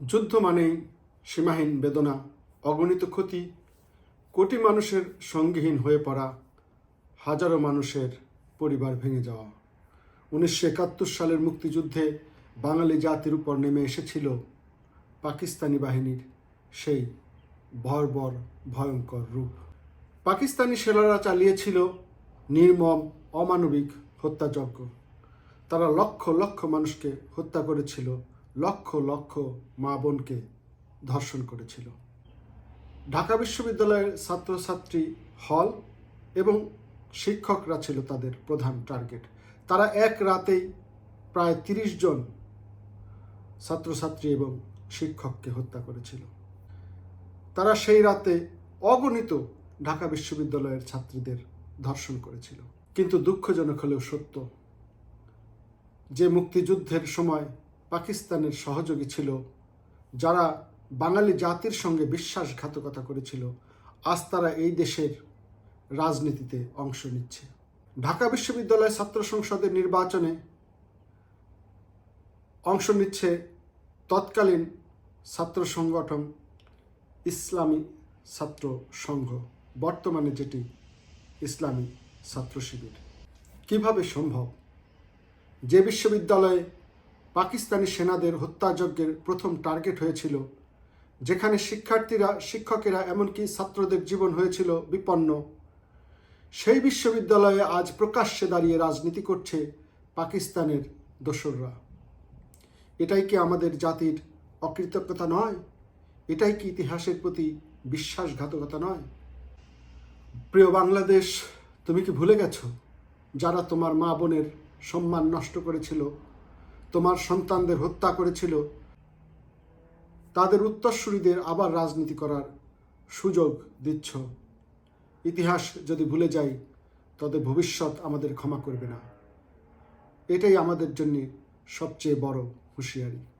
যুদ্ধ মানেই সীমাহীন বেদনা, অগণিত ক্ষতি, কোটি মানুষের সঙ্গীহীন হয়ে পড়া, হাজারো মানুষের পরিবার ভেঙে যাওয়া। উনিশশো একাত্তর সালের মুক্তিযুদ্ধে বাঙালি জাতির উপর নেমে এসেছিল পাকিস্তানি বাহিনীর সেই বর্বর ভয়ঙ্কর রূপ। পাকিস্তানি সেনারা চালিয়েছিল নির্মম, অমানবিক হত্যাযজ্ঞ। তারা লক্ষ লক্ষ মানুষকে হত্যা করেছিল লক্ষ লক্ষ মা বোনকে ধর্ষণ করেছিল। ঢাকা বিশ্ববিদ্যালয়ের ছাত্রছাত্রী হল এবং শিক্ষকরা ছিল তাদের প্রধান টার্গেট। তারা এক রাতেই প্রায় তিরিশ জন ছাত্রছাত্রী এবং শিক্ষককে হত্যা করেছিল। তারা সেই রাতে অগণিত ঢাকা বিশ্ববিদ্যালয়ের ছাত্রীদের ধর্ষণ করেছিল। কিন্তু দুঃখজনক হলেও সত্য, যে মুক্তিযুদ্ধের সময় পাকিস্তানের সহযোগী ছিল, যারা বাঙালি জাতির সঙ্গে বিশ্বাসঘাতকতা করেছিল। আজ তারা এই দেশের রাজনীতিতে অংশ নিচ্ছে। ঢাকা বিশ্ববিদ্যালয় ছাত্র সংসদের নির্বাচনে অংশ নিচ্ছে তৎকালীন ছাত্র সংগঠন ইসলামী ছাত্র সংঘ, বর্তমানে যেটি ইসলামী ছাত্র শিবির। কীভাবে সম্ভব? যে বিশ্ববিদ্যালয়ে পাকিস্তানি সেনাদের হত্যাযজ্ঞের প্রথম টার্গেট হয়েছিল, যেখানে শিক্ষার্থীরা, শিক্ষকেরা এমনকি ছাত্রদের জীবন হয়েছিল বিপন্ন। সেই বিশ্ববিদ্যালয়ে আজ প্রকাশ্যে দাঁড়িয়ে রাজনীতি করছে পাকিস্তানের দোসররা। এটাই কি আমাদের জাতির অকৃতজ্ঞতা নয়? এটাই কি ইতিহাসের প্রতি বিশ্বাসঘাতকতা নয়? প্রিয় বাংলাদেশ, তুমি কি ভুলে গেছো? যারা তোমার মা বোনের সম্মান নষ্ট করেছিল তোমার সন্তানদের হত্যা করেছিল। তাদের উত্তরসূরিদের আবার রাজনীতি করার সুযোগ দিচ্ছ। ইতিহাস যদি ভুলে যাই, তবে ভবিষ্যৎ আমাদের ক্ষমা করবে না। এটাই আমাদের জন্য সবচেয়ে বড় হুঁশিয়ারি।